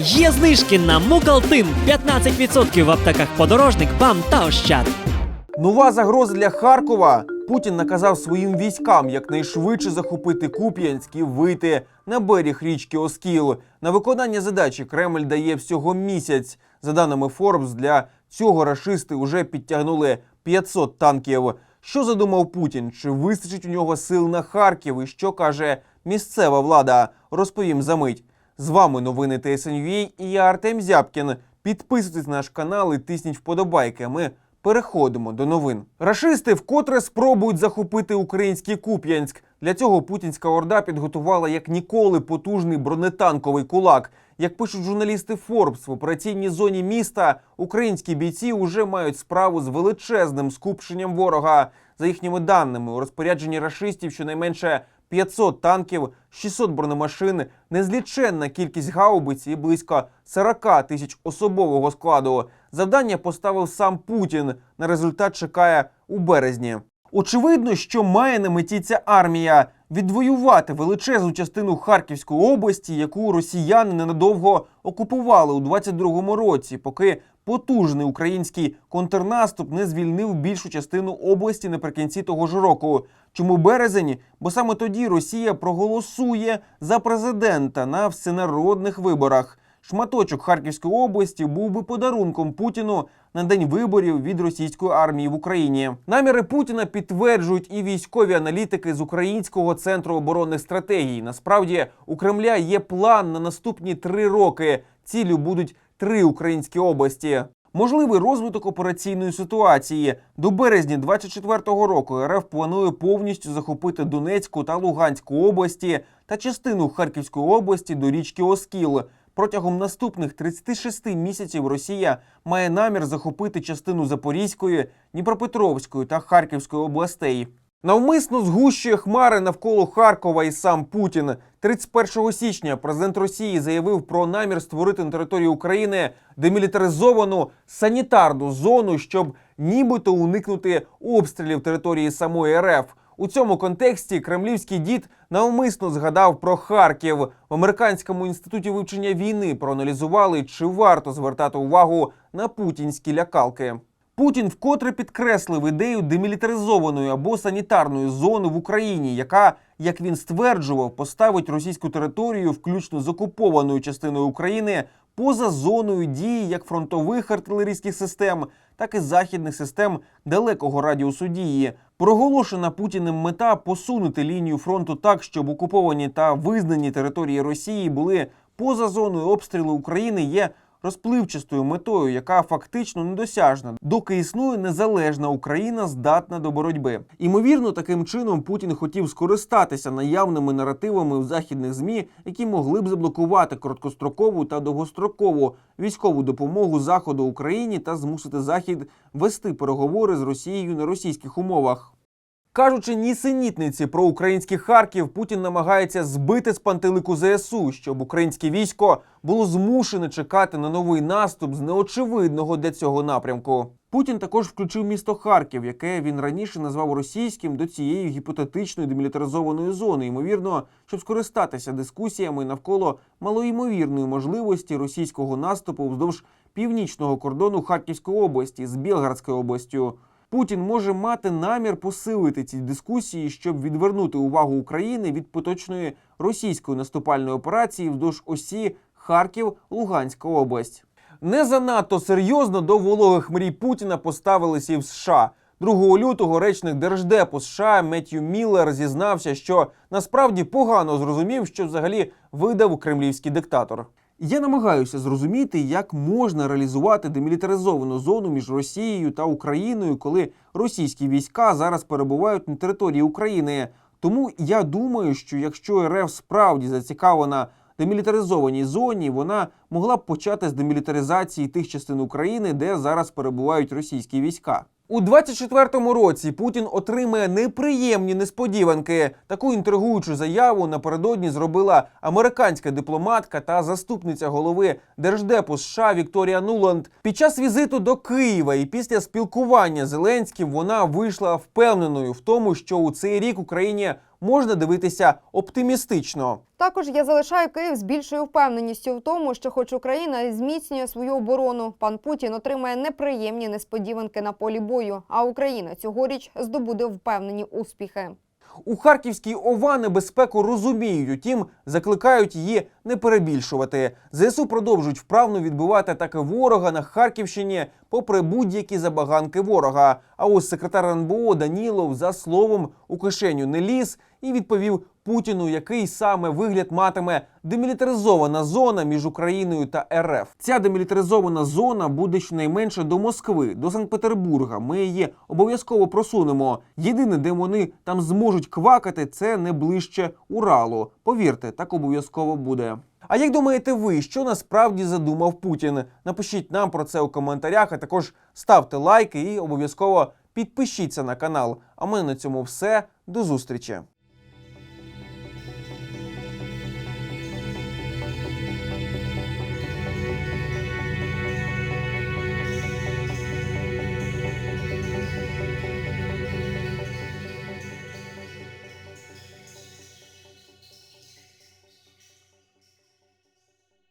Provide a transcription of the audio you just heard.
Є знижки на Мукалтин 15% в аптеках подорожник, БАМ та Ощад. Нова загроза для Харкова. Путін наказав своїм військам якнайшвидше захопити Куп'янськ і вийти на берег річки Оскіл. На виконання задачі Кремль дає всього місяць. За даними Forbes, для цього рашисти вже підтягнули 500 танків. Що задумав Путін? Чи вистачить у нього сил на Харків? І що каже місцева влада? Розповім за мить. З вами новини ТСНЮА і я Артем Зябкін. Підписуйтесь на наш канал і тисніть вподобайки. Ми переходимо до новин. Рашисти вкотре спробують захопити український Куп'янськ. Для цього путінська орда підготувала як ніколи потужний бронетанковий кулак. Як пишуть журналісти Forbes, в операційній зоні міста українські бійці вже мають справу з величезним скупченням ворога. За їхніми даними, у розпорядженні рашистів щонайменше 500 танків, 600 бронемашин, незліченна кількість гаубиць і близько 40 тисяч особового складу. Завдання поставив сам Путін. На результат чекає у березні. Очевидно, що має на меті ця армія відвоювати величезну частину Харківської області, яку росіяни ненадовго окупували у 22-му році, поки потужний український контрнаступ не звільнив більшу частину області наприкінці того ж року. Чому березень? Бо саме тоді Росія проголосує за президента на всенародних виборах. Шматочок Харківської області був би подарунком Путіну на день виборів від російської армії в Україні. Наміри Путіна підтверджують і військові аналітики з Українського центру оборонних стратегій. Насправді у Кремля є план на наступні три роки. Цілю будуть три українські області. Можливий розвиток операційної ситуації до березня 24-го року. РФ планує повністю захопити Донецьку та Луганську області та частину Харківської області до річки Оскіл. Протягом наступних 36 місяців Росія має намір захопити частину Запорізької, Дніпропетровської та Харківської областей. Навмисно згущує хмари навколо Харкова і сам Путін. 31 січня президент Росії заявив про намір створити на території України демілітаризовану санітарну зону, щоб нібито уникнути обстрілів території самої РФ. У цьому контексті кремлівський дід навмисно згадав про Харків. В американському інституті вивчення війни проаналізували, чи варто звертати увагу на путінські лякалки. Путін вкотре підкреслив ідею демілітаризованої або санітарної зони в Україні, яка, як він стверджував, поставить російську територію, включно з окупованою частиною України, поза зоною дії як фронтових артилерійських систем, так і західних систем далекого радіусу дії. Проголошена Путіним мета посунути лінію фронту так, щоб окуповані та визнані території Росії були поза зоною обстрілу України. Є розпливчастою метою, яка фактично недосяжна, доки існує незалежна Україна, здатна до боротьби. Імовірно, таким чином Путін хотів скористатися наявними наративами в західних змі, які могли б заблокувати короткострокову та довгострокову військову допомогу заходу Україні та змусити захід вести переговори з Росією на російських умовах. Кажучи нісенітниці про український Харків, Путін намагається збити з пантелику ЗСУ, щоб українське військо було змушене чекати на новий наступ з неочевидного для цього напрямку. Путін також включив місто Харків, яке він раніше назвав російським до цієї гіпотетичної демілітаризованої зони, ймовірно, щоб скористатися дискусіями навколо малоймовірної можливості російського наступу вздовж північного кордону Харківської області з Білградською областю. Путін може мати намір посилити ці дискусії, щоб відвернути увагу України від поточної російської наступальної операції вздовж осі Харків, Луганська область. Не занадто серйозно до вологих мрій Путіна поставилися і в США. 2 лютого речник Держдепу США Меттью Міллер зізнався, що насправді погано зрозумів, що взагалі видав кремлівський диктатор. Я намагаюся зрозуміти, як можна реалізувати демілітаризовану зону між Росією та Україною, коли російські війська зараз перебувають на території України. Тому я думаю, що якщо РФ справді зацікавлена демілітаризованій зоні, вона могла б почати з демілітаризації тих частин України, де зараз перебувають російські війська. У 24-му році Путін отримає неприємні несподіванки. Таку інтригуючу заяву напередодні зробила американська дипломатка та заступниця голови Держдепу США Вікторія Нуланд. Під час візиту до Києва і після спілкування з Зеленським вона вийшла впевненою в тому, що у цей рік Україні можна дивитися оптимістично. Також я залишаю Київ з більшою впевненістю в тому, що, хоч Україна зміцнює свою оборону, пан Путін отримає неприємні несподіванки на полі бою. А Україна цьогоріч здобуде впевнені успіхи. У Харківській ОВА небезпеку розуміють, утім закликають її не перебільшувати. ЗСУ продовжують вправно відбивати атаки ворога на Харківщині, попри будь-які забаганки ворога. А ось секретар РНБО Данілов за словом у кишеню не ліз і відповів Путіну, який саме вигляд матиме демілітаризована зона між Україною та РФ. Ця демілітаризована зона буде щонайменше до Москви, до Санкт-Петербурга. Ми її обов'язково просунемо. Єдине, де вони там зможуть квакати, це не ближче Уралу. Повірте, так обов'язково буде. А як думаєте ви, що насправді задумав Путін? Напишіть нам про це у коментарях, а також ставте лайки і обов'язково підпишіться на канал. А ми на цьому все. До зустрічі!